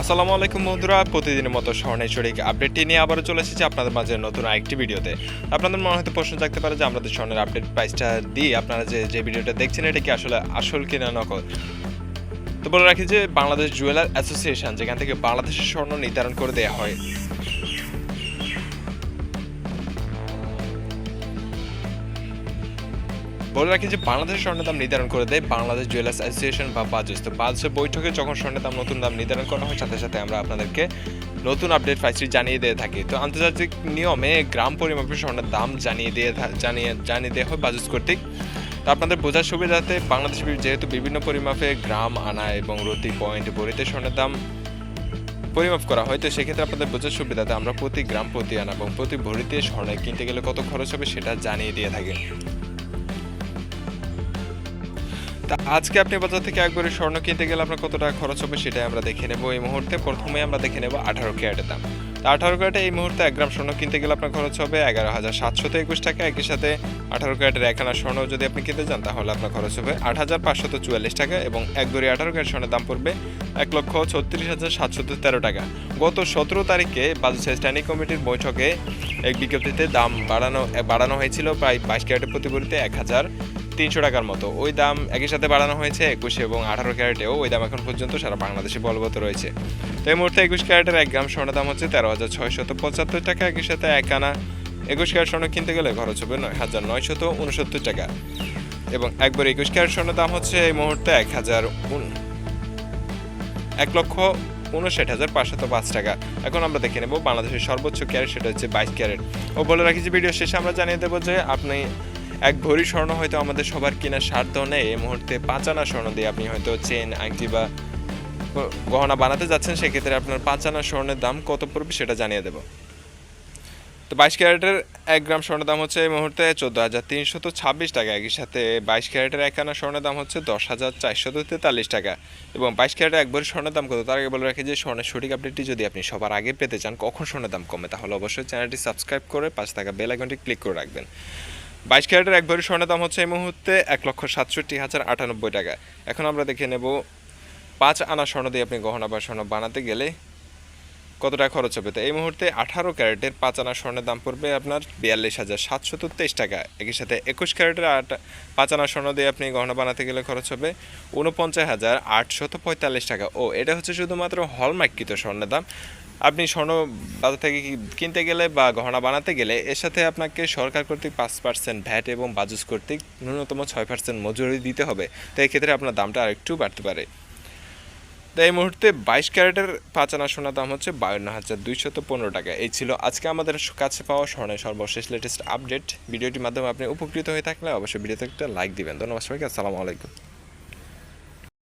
আসসালামু আলাইকুম বন্ধুরা, প্রতিদিনের মতো স্বর্ণের সঠিক আপডেটটি নিয়ে আবারও চলে এসেছি আপনাদের মাঝে নতুন আরেকটি ভিডিওতে। আপনাদের মনে হয়তো প্রশ্ন থাকতে পারে যে আমাদের স্বর্ণের আপডেট প্রাইসটা দিয়ে আপনারা যে যে ভিডিওটা দেখছেন, এটা কি আসলে আসল কিনা নকল? তো বলে রাখি যে বাংলাদেশ জুয়েলার অ্যাসোসিয়েশন, যেখান থেকে বাংলাদেশের স্বর্ণ নির্ধারণ করে দেওয়া হয় বলে রাখি যে বাংলাদেশের স্বর্ণের দাম নির্ধারণ করে দেয় বাংলাদেশ জুয়েলার্স অ্যাসোসিয়েশন বা বাজস তো বাজসের বৈঠকে যখন স্বর্ণের দাম নতুন দাম নির্ধারণ করা হয়, সাথে সাথে আমরা আপনাদেরকে নতুন আপডেট প্রাইসটি জানিয়ে দিয়ে থাকি। তো আন্তর্জাতিক নিয়মে গ্রাম পরিমাপে স্বর্ণের দাম জানিয়ে দিয়ে জানিয়ে জানিয়ে দেওয়া হয় বাজস কর্তৃক। তো আপনাদের বোঝার সুবিধাতে বাংলাদেশ যেহেতু বিভিন্ন পরিমাপে গ্রাম আনা এবং রতি পয়েন্ট বড়িতে স্বর্ণের দাম পরিমাপ করা হয়, তো সেক্ষেত্রে আপনাদের বোঝার সুবিধাতে আমরা প্রতি গ্রাম প্রতি আনা এবং প্রতি ভরিতে স্বর্ণে কিনতে গেলে কত খরচ হবে সেটা জানিয়ে দিয়ে থাকি। তা আজকে আপনি বাজার থেকে একবারে স্বর্ণ কিনতে গেলে আপনার কত টাকা খরচ হবে সেটাই আমরা দেখে নেব এই মুহূর্তে। প্রথমে আমরা দেখে নেব আঠারো ক্যারেটের দাম। তা আঠারো ক্যারেটে এই মুহূর্তে এক গ্রাম স্বর্ণ কিনতে গেলে আপনার খরচ হবে এগারো হাজার সাতশত একুশ টাকা। একই সাথে আঠারো ক্যারেটের এক আনা স্বর্ণ যদি আপনি কিনতে যান তাহলে আপনার খরচ হবে আট হাজার পাঁচশত চুয়াল্লিশ টাকা এবং এক গড়ি আঠারো ক্যারেট স্বর্ণের দাম পড়বে এক লক্ষ ছত্রিশ হাজার সাতশত তেরো টাকা। গত সতেরো তারিখে বাজার স্ট্যান্ডিং কমিটির বৈঠকে এক বিজ্ঞপ্তিতে দাম বাড়ানো বাড়ানো হয়েছিল। প্রায় বাইশ ক্যারেটের প্রতিপরিতে এক হাজার তিনশো টাকার মতো। ওই দাম একই সাথে বাড়ানো হয়েছে একুশে এবং আঠারো ক্যারেটেও। ওই দাম এখন পর্যন্ত সারা বাংলাদেশে বলবৎ রয়েছে। তো এই মুহূর্তে একুশ ক্যারেটের এক গ্রাম স্বর্ণের দাম হচ্ছে তেরো হাজার ছয়শত পঁচাত্তর টাকা। একই সাথে এক আনা একুশ ক্যারেট স্বর্ণ কিনতে গেলে খরচ হবে নয় হাজার নয়শত উনসত্তর টাকা। এবং একবার একুশ ক্যারেট স্বর্ণের দাম হচ্ছে এই মুহূর্তে এক হাজার এক লক্ষ উনষাট হাজার পাঁচশত পাঁচ টাকা। এখন আমরা দেখে নেব বাংলাদেশের সর্বোচ্চ ক্যারেট, সেটা হচ্ছে বাইশ ক্যারেট। ও বলে রাখি যে ভিডিও শেষে আমরা জানিয়ে দেবো যে আপনি এক ভরি স্বর্ণ হয়তো আমাদের সবার কেনার সাধ্য নেই। এই মুহূর্তে পাঁচ আনা স্বর্ণ দিয়ে আপনি হয়তো চেন আংটি বা গহনা বানাতে যাচ্ছেন, সেক্ষেত্রে আপনার পাঁচ আনা স্বর্ণের দাম কত পড়বে সেটা জানিয়ে দেবো। তো বাইশ ক্যারেটের এক গ্রাম স্বর্ণের দাম হচ্ছে এই মুহূর্তে চোদ্দ হাজার তিনশত ছাব্বিশ টাকা। একই সাথে বাইশ ক্যারেটের এক আনা স্বর্ণের দাম হচ্ছে দশ হাজার চারশত তেতাল্লিশ টাকা। এবং বাইশ ক্যারেটের এক ভরি স্বর্ণের দাম কত? তার আগে বলে রাখি যে স্বর্ণের সঠিক আপডেটটি যদি আপনি সবার আগে পেতে চান, কখন স্বর্ণের দাম কমে, তাহলে অবশ্যই চ্যানেলটি সাবস্ক্রাইব করে পাঁচ টাকা বেল আইকনটি ক্লিক করে রাখবেন। বাইশ ক্যারেটের এক ভরি স্বর্ণের দাম হচ্ছে এই মুহূর্তে এক লক্ষ সাতষট্টি হাজার আটানব্বই টাকা এখন আমরা দেখে নেব পাঁচ আনা স্বর্ণ দিয়ে আপনি গহনা বা স্বর্ণ বানাতে গেলে কত টাকা খরচ হবে। তো এই মুহূর্তে আঠারো ক্যারেটের পাঁচ আনা স্বর্ণের দাম পড়বে আপনার বিয়াল্লিশ হাজার সাতশত তেইশ টাকা। একই সাথে একুশ ক্যারেটের আট, পাঁচ আনা স্বর্ণ দিয়ে আপনি গহনা বানাতে গেলে খরচ হবে উনপঞ্চাশ হাজার আটশত পঁয়তাল্লিশ টাকা। ও, এটা হচ্ছে শুধুমাত্র হলমার্কিত স্বর্ণের দাম। আপনি স্বর্ণ বাজার থেকে কিনতে গেলে বা গহনা বানাতে গেলে এর সাথে আপনাকে সরকার কর্তৃক পাঁচ পার্সেন্ট ভ্যাট এবং বাজুস কর্তৃক ন্যূনতম ছয় পার্সেন্ট মজুরি দিতে হবে। তো এই ক্ষেত্রে আপনার দামটা আরেকটু বাড়তে পারে। তো এই মুহূর্তে বাইশ ক্যারেটের পাঁচ আনা সোনার দাম হচ্ছে বায়ান্ন হাজার দুইশত পনেরো টাকা। এই ছিল আজকে আমাদের কাছে পাওয়া স্বর্ণের সর্বশেষ লেটেস্ট আপডেট ভিডিওটির মাধ্যমে আপনি উপকৃত হয়ে থাকলে অবশ্যই ভিডিওতে একটা লাইক দিবেন। ধন্যবাদ সবাইকে, আসসালামু আলাইকুম।